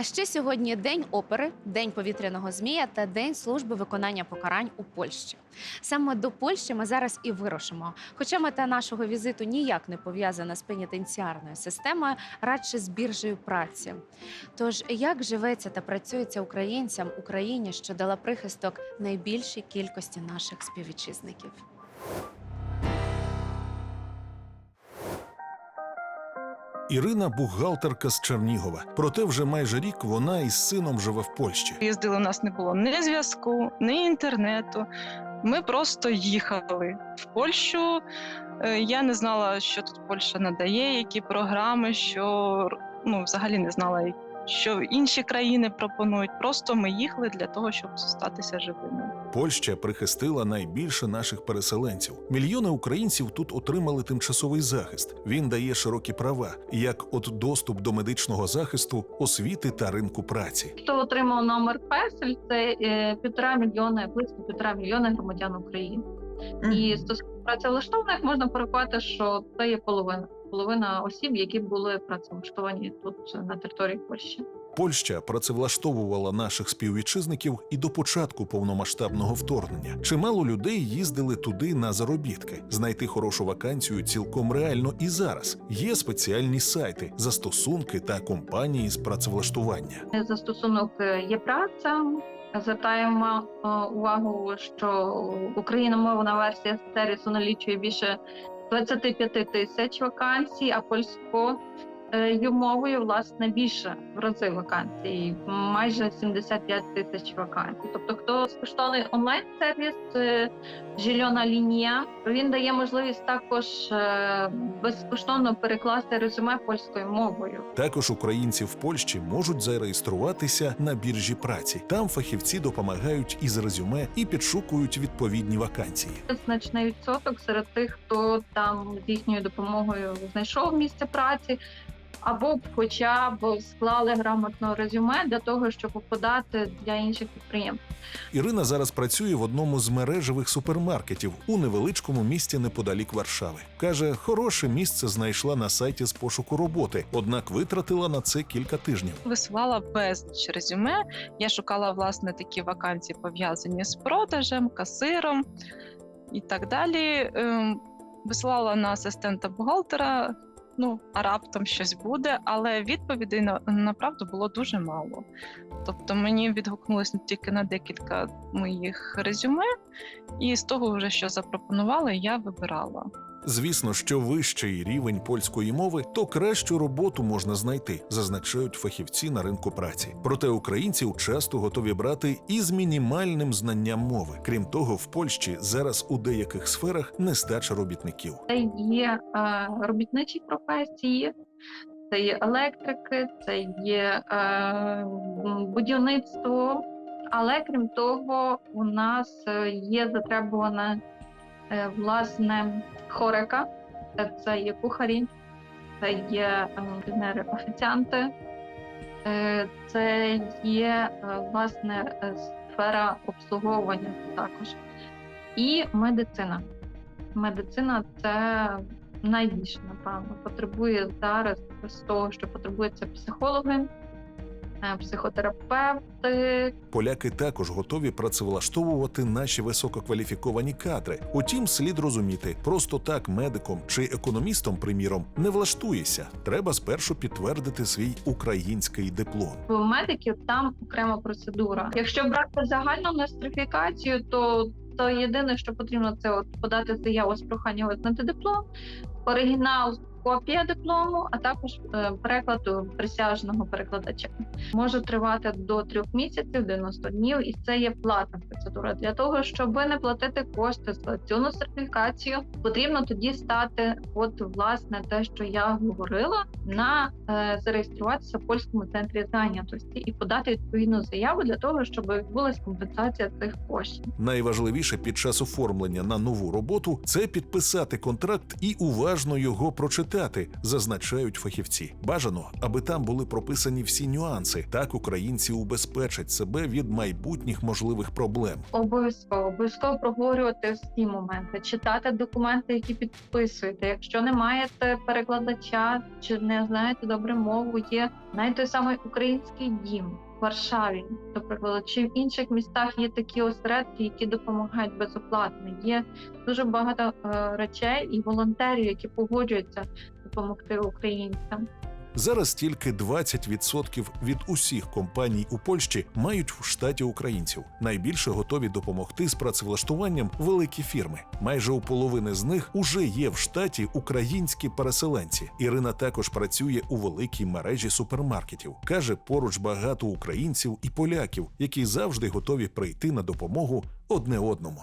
А ще сьогодні день опери, день повітряного змія та день служби виконання покарань у Польщі. Саме до Польщі ми зараз і вирушимо. Хоча мета нашого візиту ніяк не пов'язана з пенітенціарною системою, радше з біржею праці. Тож як живеться та працюється українцям Україні, що дала прихисток найбільшій кількості наших співвітчизників? Ірина бухгалтерка з Чернігова. Проте вже майже рік вона із сином живе в Польщі. Їздили, у нас не було ні зв'язку, ні інтернету. Ми просто їхали в Польщу. Е, Я не знала, що тут Польща надає, які програми, що ну, взагалі не знала, що інші країни пропонують. Просто ми їхали для того, щоб зостатися живими. Польща прихистила найбільше наших переселенців. Мільйони українців тут отримали тимчасовий захист. Він дає широкі права, як от доступ до медичного захисту, освіти та ринку праці. Хто отримав номер песель, це е, півтора мільйони, близько півтора мільйони громадян України. І стосовно працевлаштованих можна порахувати, що це є половина. Половина осіб, які були працевлаштовані тут на території Польщі. Польща працевлаштовувала наших співвітчизників і до початку повномасштабного вторгнення. Чимало людей їздили туди на заробітки. Знайти хорошу вакансію цілком реально і зараз. Є спеціальні сайти, застосунки та компанії з працевлаштування. Застосунок є праця. Звертаємо е, увагу, що україномовна версія сервісу налічує більше 25 тисяч вакансій, а польською мовою власне більше в рази вакансій, майже 75 тисяч вакансій. Тобто, хто безкоштовний онлайн сервіс Жільона лінія, він дає можливість також е, безкоштовно перекласти резюме польською мовою. Також українці в Польщі можуть зареєструватися на біржі праці. Там фахівці допомагають із резюме і підшукують відповідні вакансії. значний відсоток серед тих, хто там з їхньою допомогою знайшов місце праці, або хоча б склали грамотно резюме для того, щоб подати для інших підприємств. Ірина зараз працює в одному з мережевих супермаркетів у невеличкому місті неподалік Варшави. каже, хороше місце знайшла на сайті з пошуку роботи, однак витратила на це кілька тижнів. Висилала безліч резюме. Я шукала власне такі вакансії, пов'язані з продажем, касиром і так далі. Ем, Висилала на асистента бухгалтера. Ну, а раптом щось буде, але відповідей на направду було дуже мало. Тобто мені відгукнулося тільки на декілька моїх резюме, і з того, вже що запропонували, я вибирала. Звісно, що вищий рівень польської мови, то кращу роботу можна знайти, зазначають фахівці на ринку праці. Проте українців часто готові брати і з мінімальним знанням мови. Крім того, в Польщі зараз у деяких сферах нестача робітників. Це є е, робітничі професії, це є електрики, це є е, будівництво. Але крім того, у нас е, є затребувана власне хорика, Е, це є кухарі, це є інженери офіціанти, е, це є е, власне е, сфера обслуговування також. І медицина. Медицина це найбільше, напевно, потребує зараз з того, що потребують це психологи, е, психотерапевти, Поляки також готові працевлаштовувати наші висококваліфіковані кадри. Утім, слід розуміти, просто так медиком чи економістом, приміром, не влаштуєшся. Треба спершу підтвердити свій український диплом. У медиків там окрема процедура. Якщо брати загальну нострифікацію, то то єдине, що потрібно, це от подати заяву з проханням визнати диплом, оригінал. Копія диплому, а також е, перекладу присяжного перекладача може тривати до трьох місяців, 90 днів, і це є платна процедура. Для того щоб не платити кошти за цю нострифікацію, потрібно тоді стати, от власне, те, що я говорила, на е, зареєструватися в польському центрі зайнятості і подати відповідну заяву для того, щоб відбулася компенсація цих коштів. Найважливіше під час оформлення на нову роботу це підписати контракт і уважно його прочитати. Результати, зазначають фахівці. Бажано, аби там були прописані всі нюанси. Так українці убезпечать себе від майбутніх можливих проблем. Обов'язково обов'язково проговорювати всі моменти, читати документи, які підписуєте. Якщо не маєте перекладача чи не знаєте добре мову, є навіть той самий український дім Варшаві, наприклад, чи в інших містах є такі осередки, які допомагають безоплатно. Є дуже багато е, речей і волонтерів, які погоджуються допомогти українцям. Зараз тільки 20% від усіх компаній у Польщі мають в штаті українців. Найбільше готові допомогти з працевлаштуванням великі фірми. Майже у половини з них уже є в штаті українські переселенці. Ірина також працює у великій мережі супермаркетів. каже, поруч багато українців і поляків, які завжди готові прийти на допомогу одне одному.